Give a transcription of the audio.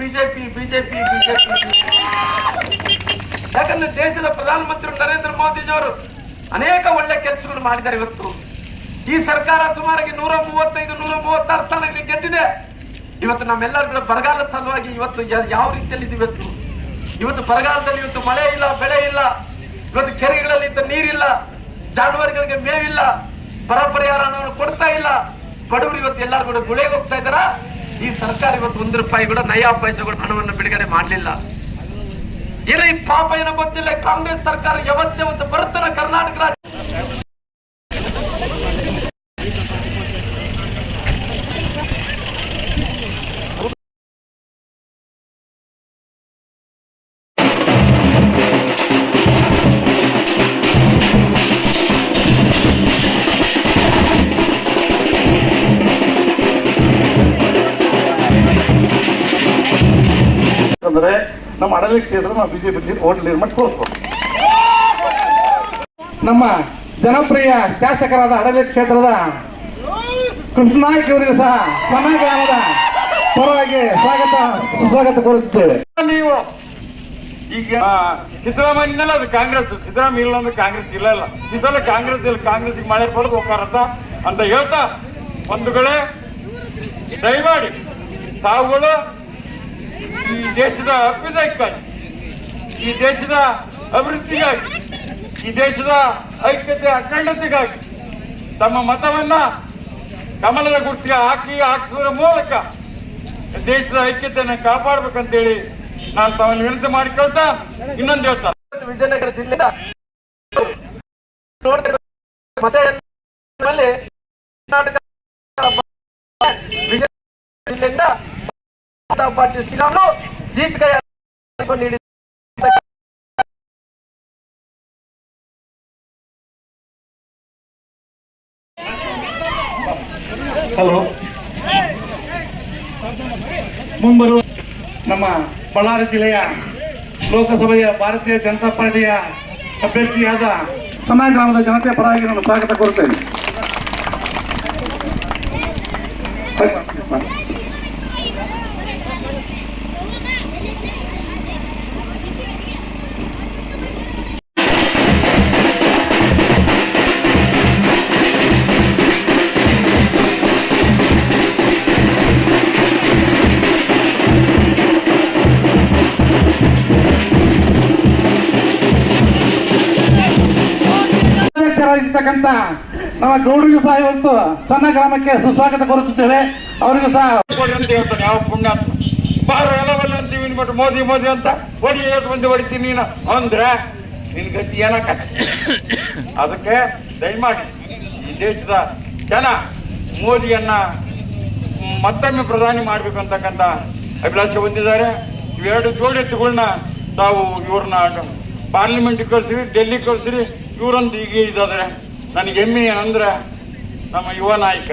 BJP BJP BJP ಯಾಕಂದ್ರೆ ದೇಶದ ಪ್ರಧಾನಮಂತ್ರಿ ನರೇಂದ್ರ ಮೋದಿಜಿಯವರು ಅನೇಕ ಒಳ್ಳೆ ಕೆಲಸಗಳು ಮಾಡಿದ್ದಾರೆ ಇವತ್ತು. ಈ ಸರ್ಕಾರ ಸುಮಾರಾಗಿ ನೂರ ಮೂವತ್ತೈದು ನೂರ ಮೂವತ್ತಾರು ಸ್ಥಾನಗಳಿಗೆ ಗೆದ್ದಿದೆ. ಇವತ್ತು ನಮ್ಮೆಲ್ಲರೂ ಕೂಡ ಬರಗಾಲದ ಸಲುವಾಗಿ ಇವತ್ತು ಯಾವ ರೀತಿಯಲ್ಲಿ ಇವತ್ತು? ಇವತ್ತು ಬರಗಾಲದಲ್ಲಿ ಇವತ್ತು ಮಳೆ ಇಲ್ಲ, ಬೆಳೆ ಇಲ್ಲ. ಇವತ್ತು ಕೆರೆಗಳಲ್ಲಿ ಇದ್ದ ನೀರಿಲ್ಲ. ಜಾನುವಾರುಗಳಿಗೆ ಮೇವಿಲ್ಲ. ಬರ ಪರಿಹಾರವನ್ನು ಕೊಡ್ತಾ ಇಲ್ಲ. ಬಡವರು ಇವತ್ತು ಎಲ್ಲರೂ ಕೂಡ ಗುಳೆಗೆ ಹೋಗ್ತಾ ಇದ್ದಾರ? ಈ ಸರ್ಕಾರ ಇವತ್ತು ಒಂದು ರೂಪಾಯಿ ಕೂಡ ನಯಾ ಕೂಡ ಹಣವನ್ನು ಬಿಡುಗಡೆ ಮಾಡಲಿಲ್ಲ. ಏನೋ ಪಾಪ ಏನೋ ಗೊತ್ತಿಲ್ಲ, ಕಾಂಗ್ರೆಸ್ ಸರ್ಕಾರ ಯಾವತ್ತೇ ಒಂದು ಬರುತ್ತಲ್ಲ ಕರ್ನಾಟಕ ಅಂದ್ರೆ ನಮ್ಮ ಅಡಲಿ ಕ್ಷೇತ್ರ ನಾವು ಬಿಜೆಪಿ ಓಟ್ ಲೀಡ್ ಮಾಡಿ ತೋರಿಸ್ಬೋದು. ನಮ್ಮ ಜನಪ್ರಿಯ ಶಾಸಕರಾದ ಅಡಲಿ ಕ್ಷೇತ್ರದ ಕೃಷ್ಣನಾಯ್ಕ ಅವರಿಗೆ ಸಹ ಗ್ರಾಮದ ಪರವಾಗಿ ಸ್ವಾಗತ ಸುಸ್ವಾಗತ ಕೋರಿಸುತ್ತೇವೆ. ನೀವು ಈಗ ಸಿದ್ದರಾಮಯ್ಯನಲ್ಲ ಅದು ಕಾಂಗ್ರೆಸ್ ಸಿದ್ದರಾಮಯ್ಯ ಇಲ್ಲ ಅಂದ್ರೆ ಕಾಂಗ್ರೆಸ್ ಇಲ್ಲ ಇಲ್ಲ ಈ ಸಲ ಕಾಂಗ್ರೆಸ್ ಇಲ್ಲ, ಕಾಂಗ್ರೆಸ್ ಮಳೆ ಪಡೆದು ಹೋಗ್ತಾರಂತ ಅಂತ ಹೇಳ್ತಾ ಬಂಧುಗಳೇ, ದಯಮಾಡಿ ತಾವುಗಳು ಈ ದೇಶದ ಅಭ್ಯುದಯಕ್ಕಾಗಿ ಈ ದೇಶದ ಅಭಿವೃದ್ಧಿಗಾಗಿ, ಈ ದೇಶದ ಐಕ್ಯತೆ ಅಖಂಡತೆಗಾಗಿ ತಮ್ಮ ಮತವನ್ನ ಕಮಲದ ಗುರ್ತಿಗೆ ಹಾಕಿ ಹಾಕಿಸುವುದರ ಮೂಲಕ ದೇಶದ ಐಕ್ಯತೆಯನ್ನು ಕಾಪಾಡಬೇಕಂತೇಳಿ ನಾನು ತಮ್ಮಲ್ಲಿ ವಿನಂತಿ ಮಾಡಿಕೊಳ್ತಾ ಇನ್ನೊಂದು ಹೇಳ್ತಾ ವಿಜಯನಗರ ಜಿಲ್ಲೆಯಿಂದ ನೋಡ್ತಾ ಮತ್ತೆ ಕರ್ನಾಟಕ ವಿಜಯ ಜಿಲ್ಲೆಯಿಂದ ಪಾರ್ಟಿ ಜೀತ್ ಹಲೋ ಮುಂಬರುವ ನಮ್ಮ ಬಳ್ಳಾರಿ ಜಿಲ್ಲೆಯ ಲೋಕಸಭೆಯ ಭಾರತೀಯ ಜನತಾ ಪಾರ್ಟಿಯ ಅಭ್ಯರ್ಥಿಯಾದ ಸಮಾಜ ಗ್ರಾಮದ ಜನತೆ ಪರವಾಗಿ ನಾನು ಸ್ವಾಗತ ಕೋರುತ್ತೇನೆ. ಅಧ್ಯಕ್ಷರಾಗಿರ್ತಕ್ಕಂಥ ನಮ್ಮ ಗೌಡರಿಗೂ ಸಹ ಇವತ್ತು ಸಣ್ಣ ಗ್ರಾಮಕ್ಕೆ ಸುಸ್ವಾಗತ ಕೋರುತ್ತೇವೆ ಅವರಿಗೂ ಸಹ ಯಾವ ಪುಣ್ಯ. ಬಾರ ಅಂತೀವಿ ಮೋದಿ ಮೋದಿ ಅಂತ. ಹೊಡಿ ಬಂದು ಹೊಡಿತೀನಿ ನೀನು. ಅಂದ್ರೆ ನಿನ್ ಗತಿ ಏನಕ್ಕ? ಅದಕ್ಕೆ ದಯಮಾಡಿ ಈ ದೇಶದ ಜನ ಮೋದಿಯನ್ನ ಮತ್ತೊಮ್ಮೆ ಪ್ರಧಾನಿ ಮಾಡ್ಬೇಕು ಅಂತಕ್ಕಂಥ ಅಭಿಲಾಷೆ ಹೊಂದಿದ್ದಾರೆ. ಇವೆರಡು ಜೋಡೆತ್ತುಗಳನ್ನ ತಾವು ಇವ್ರನ್ನ ಪಾರ್ಲಿಮೆಂಟ್ ಕಳಿಸಿರಿ ಡೆಲ್ಲಿ ಕಳಿಸಿರಿ ಇವರೊಂದು ಹೀಗೆ ಇದಾದರೆ. ನನಗೆ ಹೆಮ್ಮೆ ಏನಂದ್ರೆ ನಮ್ಮ ಯುವ ನಾಯಕ.